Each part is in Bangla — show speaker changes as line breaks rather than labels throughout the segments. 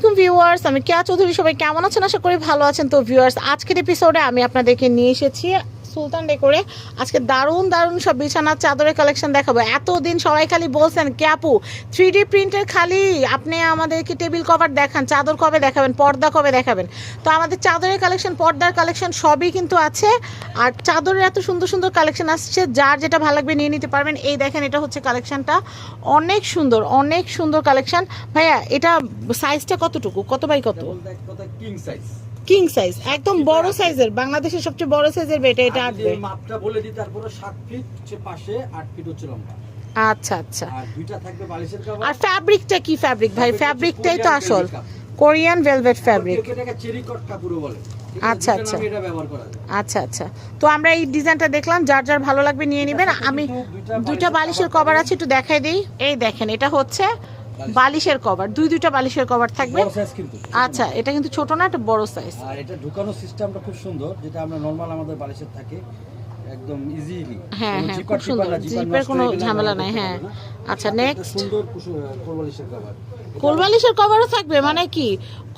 আলাইকুম ভিউয়ার্স, আমি কেয়া চৌধুরী। সবাই কেমন আছেন? আশা করি ভালো আছেন। তো ভিউয়ার্স, আজকের এপিসোডে আমি আপনাদেরকে নিয়ে এসেছি সুলতান ডেকোরে আজকে দারুণ দারুণ সব বিছানার চাদরের কালেকশন দেখাবো। এতদিন সবাই খালি বলছেন, কে আপু? থ্রি ডি প্রিন্টের খালি আপনি আমাদেরকে টেবিল কভার দেখান, চাদর কবে দেখাবেন, পর্দা কবে দেখাবেন? তো আমাদের চাদরের কালেকশন পর্দার কালেকশন সবই কিন্তু আছে। আর চাদরের এত সুন্দর সুন্দর কালেকশন আসছে, যার যেটা ভালো লাগবে নিয়ে নিতে পারবেন। এই দেখেন, এটা হচ্ছে কালেকশনটা অনেক সুন্দর অনেক সুন্দর কালেকশন ভাইয়া, এটা সাইজটা কতটুকু? কত বাই কত?
কিং সাইজ
কিং সাইজ একদম বড় সাইজের বাংলাদেশের সবচেয়ে বড় সাইজের বেটা এটা আসবে।
মাপটা বলে দিই তারপরে সাত ফিট হচ্ছে পাশে আট ফিট হচ্ছে লম্বা।
আচ্ছা আচ্ছা।
আর দুইটা থাকবে বালিশের কাভার
আর ফ্যাব্রিকটা কি ফ্যাব্রিক ভাই ফ্যাব্রিকটাই তো আসল। কোরিয়ান ভেলভেট ফ্যাব্রিক
এটাকে চেরি কট কাপড়ও বলে।
আচ্ছা, আচ্ছা।
এটা ব্যবহার করা যায়।
আচ্ছা আচ্ছা। তো আমরা এই ডিজাইনটা দেখলাম যার যার ভালো লাগবে নিয়ে নেবেন। আমি
দুইটা
বালিশের কভার আছে একটু দেখাই দিই। এই দেখেন এটা হচ্ছে বালিশের কভার দুই দুইটা বালিশের কভার থাকবে। আচ্ছা এটা কিন্তু ছোট না এটা বড় সাইজ
আর এটা ঢুকানো সিস্টেমটা খুব সুন্দর যেটা আমরা নরমাল আমাদের বালিশের থাকে একদম ইজিলি
হ্যাঁ, হ্যাঁ, খুব সুন্দর। জিপের কোনো ঝামেলা নাই, হ্যাঁ। আচ্ছা, নেক্সট
সুন্দর বালিশের কভার
কোল বালিশের কভারও থাকবে? মানে কি?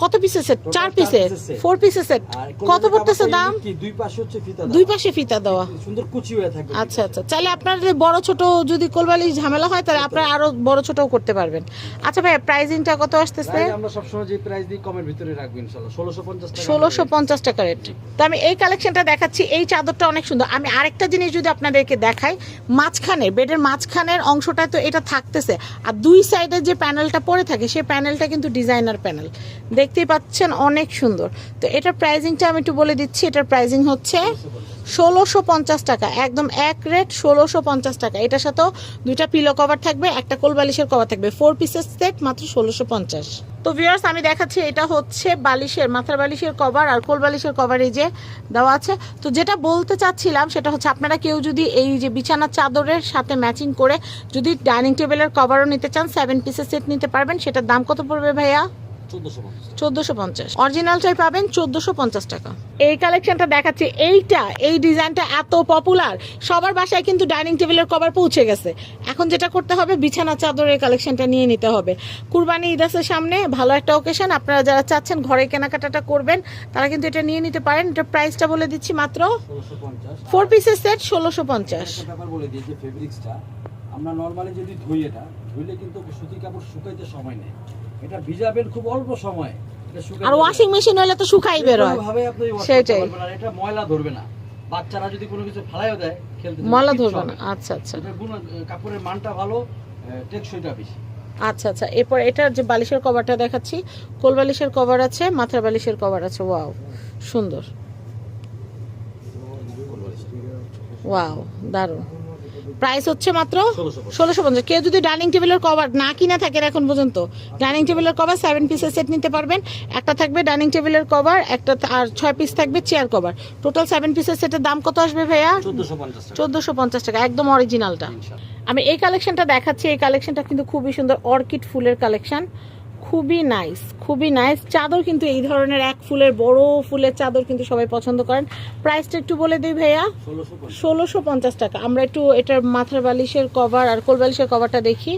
কত পিসের সেট চার পিসের ফোর পিসের সেট কত পড়তেছে দাম?
দুই পাশে হচ্ছে ফিতা
দুই। পাশে ফিতা দেওয়া।
সুন্দর কুচি হয়ে থাকবে
আচ্ছা আচ্ছা। চাইলে আপনাদের বড় ছোট যদি কোলবালি ঝামেলা হয় তাহলে আপনারা আরও বড় ছোটও করতে পারবেন। আচ্ছা ভাই প্রাইসিংটা কত আসতেছে?
আমরা সবসময় যে প্রাইস দিই কমের ভিতরে রাখব ইনশাআল্লাহ। 1650 টাকা
ষোলোশো পঞ্চাশ টাকা রেট তো আমি এই কালেকশনটা দেখাচ্ছি। এই চাদরটা অনেক সুন্দর। আমি আরেকটা জিনিস যদি আপনাদেরকে দেখাই মাঝখানে বেডের মাঝখানের অংশটা তো এটা থাকতেছে। আর দুই সাইডে যে প্যানেলটা পড়ে থাকে সেই প্যানেলটা কিন্তু ডিজাইনার প্যানেল। দেখতেই পাচ্ছেন অনেক সুন্দর। তো এটার প্রাইজিংটা আমি একটু বলে দিচ্ছি, এটার প্রাইজিং হচ্ছে ষোলোশো পঞ্চাশ টাকা, একদম এক রেট ষোলোশো পঞ্চাশ টাকা। এটার সাথেও দুইটা পিলো কভার থাকবে, একটা কোল বালিশের কভার থাকবে ফোর পিসের সেট মাত্র ষোলোশো পঞ্চাশ। তো ভিউয়ার্স আমি দেখাচ্ছি, এটা হচ্ছে বালিশের, মাথার বালিশের কভার আর কোল বালিশের কভার এই যে দেওয়া আছে। তো যেটা বলতে চাচ্ছিলাম, সেটা হচ্ছে আপনারা কেউ যদি এই যে বিছানার চাদরের সাথে ম্যাচিং করে যদি ডাইনিং টেবিলের কভারও নিতে চান সেভেন পিসের সেট নিতে পারবেন। সেটার দাম কত পড়বে ভাইয়া?
1450
চোদ্দোশো পঞ্চাশ। অরিজিনালটাই পাবেন চোদ্দোশো পঞ্চাশ টাকা। এই কালেকশনটা দেখাচ্ছি। এইটা এই ডিজাইনটা এত পপুলার সবার বাসায় কিন্তু ডাইনিং টেবিলের কভার পৌঁছে গেছে। এখন যেটা করতে হবে বিছানা চাদরের কালেকশনটা নিয়ে নিতে হবে। কুরবানি ঈদ আছে সামনে ভালো একটা ওকেশন আপনারা যারা চাচ্ছেন ঘরে কেনাকাটাটা করবেন তারা কিন্তু এটা নিয়ে নিতে পারেন। এটা প্রাইসটা বলে দিচ্ছি মাত্র
1650
ফোর পিসের সেট ষোলোশো পঞ্চাশ।
বলে দিই যে ফেব্রিক্সটা আমরা নরমালি যদি ধুই এটা ধুইলে কিন্তু সুতি কাপড় শুকাইতে সময় নেই এটা ভিজাবেন খুব অল্প সময়।
আর ওয়াশিং মেশিন হলে তো শুকাই বের হয় সেটাই।
এটা ময়লা ধরবে না। বাচ্চারা যদি কোনো কিছু ফালাইও দেয় খেলতে কিচ্ছু
ধরবে না। আচ্ছা আচ্ছা।
কাপড়ের মানটা ভালো টেকসইটা বেশি।
আচ্ছা আচ্ছা। এরপর এটার যে বালিশের কভারটা দেখাচ্ছি কোল বালিশের কভার আছে মাথার বালিশের কভার আছে। ওয়াও সুন্দর। ওয়াও দারুণ। প্রাইস হচ্ছে মাত্র ষোলোশো পঞ্চাশ। কেউ যদি ডাইনিং টেবিলের কভার না কিনা থাকেন এখন পর্যন্ত ডাইনিং টেবিলের কভার সেভেন পিসের সেট নিতে পারবেন। একটা থাকবে ডাইনিং টেবিলের কভার একটা আর ছয় পিস থাকবে চেয়ার কভার টোটাল সেভেন পিসের সেটের দাম কত আসবে ভাইয়া?
1450
চোদ্দোশো পঞ্চাশ টাকা একদম অরিজিনালটা আমি এই কালেকশনটা দেখাচ্ছি এই কালেকশনটা কিন্তু খুবই সুন্দর অর্কিড ফুলের কালেকশন খুবই নাইস খুবই নাইস চাদর কিন্তু এই ধরনের এক ফুলের বড় ফুলের চাদর কিন্তু সবাই পছন্দ করেন। প্রাইসটা একটু বলে দিই ভাইয়া। ষোলোশো পঞ্চাশ। টাকা। আমরা একটু এটার মাথার বালিশের কভার আর কোল বালিশের কভারটা দেখি।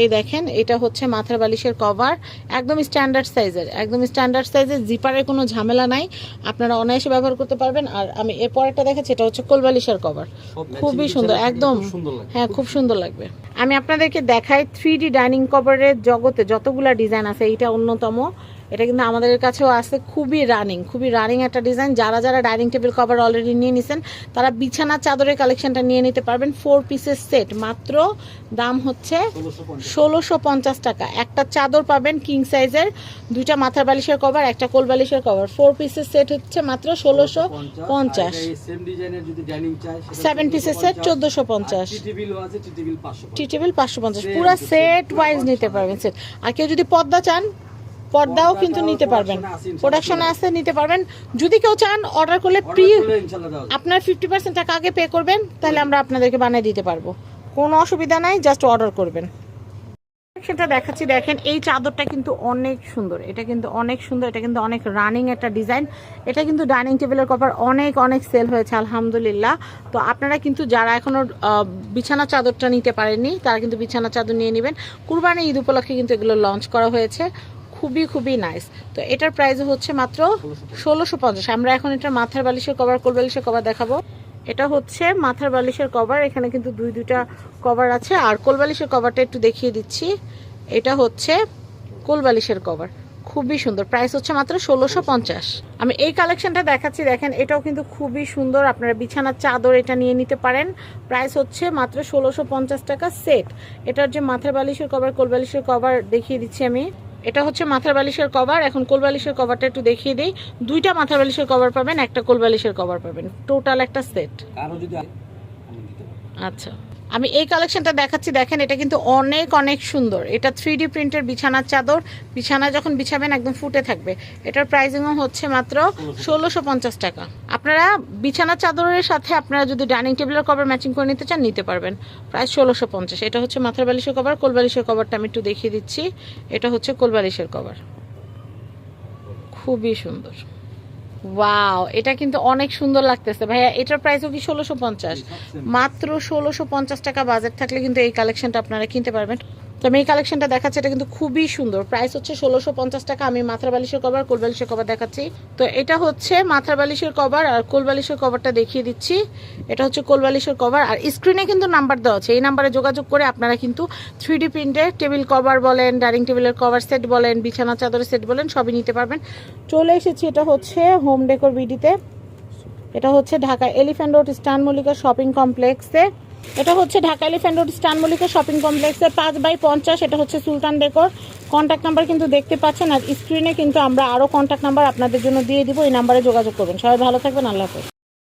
এই দেখেন এটা হচ্ছে মাথার বালিশের কভার একদম স্ট্যান্ডার্ড সাইজের একদম স্ট্যান্ডার্ড সাইজের জিপারের কোনো ঝামেলা নাই। আপনারা অনায়াসে ব্যবহার করতে পারবেন। আর আমি এরপর একটা দেখাচ্ছি এটা হচ্ছে কোলবালিশের কভার। খুবই সুন্দর একদম হ্যাঁ খুব সুন্দর। লাগবে। আমি আপনাদেরকে দেখাই থ্রি ডি ডাইনিং কভারের জগতে যতগুলা ডিজাইন আছে এইটা অন্যতম। এটা কিন্তু আমাদের কাছেও আছে খুবই রানিং খুবই রানিং একটা ডিজাইন যারা যারা ডাইনিং টেবিল কভার অলরেডি নিয়ে নিছেন তারা বিছানা চাদরের কালেকশনটা নিয়ে নিতে পারবেন। ফোর পিসের সেট মাত্র দাম হচ্ছে ষোলোশো পঞ্চাশ টাকা। একটা চাদর পাবেন কিং সাইজের দুইটা মাথার বালিশের কভার একটা কোল বালিশের কভার ফোর পিসের সেট হচ্ছে মাত্র ষোলোশো পঞ্চাশ। সেভেন পিসের সেট চোদ্দোশো পঞ্চাশ।
টি টেবিল আছে টি টেবিল 500
টি টেবিল পাঁচশো পঞ্চাশ। পুরো সেট ওয়াইজ নিতে পারবেন সেট আর কেউ যদি পদ্মা চান পর্দাও কিন্তু নিতে পারবেন।
Production-এ আছে,
আসতে নিতে পারবেন। যদি কেউ চান অর্ডার করলে প্রি। আপনার ফিফটি পার্সেন্ট টাকা আগে পে করবেন তাহলে আমরা আপনাদেরকে বানিয়ে দিতে পারব। কোনো অসুবিধা নাই জাস্ট অর্ডার করবেন। সেটা দেখাচ্ছি দেখেন এই চাদরটা কিন্তু অনেক সুন্দর। এটা কিন্তু অনেক সুন্দর এটা কিন্তু অনেক রানিং একটা ডিজাইন এটা কিন্তু ডাইনিং টেবিলের কভার অনেক অনেক সেল হয়েছে আলহামদুলিল্লাহ। তো আপনারা কিন্তু যারা এখনও আহ, বিছানা চাদরটা নিতে পারেননি তারা কিন্তু বিছানা চাদর নিয়ে নেবেন। কুরবানি ঈদ উপলক্ষে কিন্তু এগুলো লঞ্চ করা হয়েছে। খুবই খুবই নাইস তো এটার প্রাইস হচ্ছে মাত্র ষোলোশো পঞ্চাশ। আমরা এখন এটা মাথার বালিশের কভার কোল বালিশের কভার দেখাবো। এটা হচ্ছে মাথার বালিশের কভার এখানে কিন্তু দুই, দুইটা কভার আছে। আর কোল বালিশের কভারটা একটু দেখিয়ে দিচ্ছি। এটা হচ্ছে কোল বালিশের কভার খুবই সুন্দর। প্রাইস হচ্ছে মাত্র ষোলোশো পঞ্চাশ। আমি এই কালেকশনটা দেখাচ্ছি। দেখেন, এটাও কিন্তু খুবই সুন্দর। আপনারা বিছানার চাদর এটা নিয়ে নিতে পারেন। প্রাইস হচ্ছে মাত্র ষোলোশো পঞ্চাশ টাকা সেট এটার যে মাথার বালিশের কভার কোল বালিশের কভার দেখিয়ে দিচ্ছি আমি। এটা হচ্ছে মাথার বালিশের কভার এখন কোল বালিশের কভারটা একটু দেখিয়ে দিই। দুইটা মাথার বালিশের কভার পাবেন একটা কোল বালিশের কভার পাবেন। টোটাল একটা সেট
যদি
আচ্ছা। আমি এই কালেকশনটা দেখাচ্ছি, দেখেন এটা কিন্তু অনেক অনেক সুন্দর। এটা থ্রি ডি প্রিন্টের বিছানার চাদর। বিছানা যখন বিছাবেন একদম ফুটে থাকবে। এটার প্রাইসিংও হচ্ছে মাত্র ষোলোশো পঞ্চাশ টাকা। আপনারা বিছানার চাদরের সাথে আপনারা যদি ডাইনিং টেবিলের কভার ম্যাচিং করে নিতে চান, নিতে পারবেন। প্রায় ষোলোশো পঞ্চাশ। এটা হচ্ছে মাথার বালিশের কভার কোলবালিশের কভারটা আমি একটু দেখিয়ে দিচ্ছি। এটা হচ্ছে কোলবালিশের কভার খুবই সুন্দর। ওয়াও এটা কিন্তু অনেক সুন্দর লাগতেছে। ভাইয়া এটার প্রাইসও কি ষোলোশো পঞ্চাশ? মাত্র ষোলোশো পঞ্চাশ টাকা বাজেট থাকলে কিন্তু এই কালেকশনটা আপনারা কিনতে পারবেন। তো আমি এই কালেকশনটা দেখাচ্ছি, এটা কিন্তু খুবই সুন্দর। প্রাইস হচ্ছে ষোলোশো পঞ্চাশ টাকা, আমি মাথার বালিশের কভার কোল বালিশের কভার দেখাচ্ছি। তো এটা হচ্ছে মাথার বালিশের কভার আর কোল বালিশের কভারটা দেখিয়ে দিচ্ছি। এটা হচ্ছে কোল বালিশের কভার আর স্ক্রিনে কিন্তু নাম্বার দেওয়া আছে। এই নাম্বারে যোগাযোগ করে আপনারা কিন্তু থ্রি ডি প্রিন্টে টেবিল কভার বলেন ডাইনিং টেবিলের কভার সেট বলেন, বিছানা চাদরের সেট বলেন, সবই নিতে পারবেন। চলে এসেছি, এটা হচ্ছে হোম ডেকোর বিডিতে এটা হচ্ছে ঢাকা এলিফ্যান্ট রোড স্টান মল্লিকা শপিং কমপ্লেক্সে এটা হচ্ছে ঢাকা এলিফ্যান্ট রোড স্টান মল্লিকা শপিং কমপ্লেক্সের পাঁচ বাই পঞ্চাশ। এটা হচ্ছে সুলতান ডেকর কন্ট্যাক্ট নাম্বার কিন্তু দেখতে পাচ্ছেন আর স্ক্রিনে কিন্তু আমরা আরও কন্ট্যাক্ট নাম্বার আপনাদের জন্য দিয়ে দিব। এই নাম্বারে যোগাযোগ করবেন। সবাই ভালো থাকবেন। আল্লাহ হাফেজ।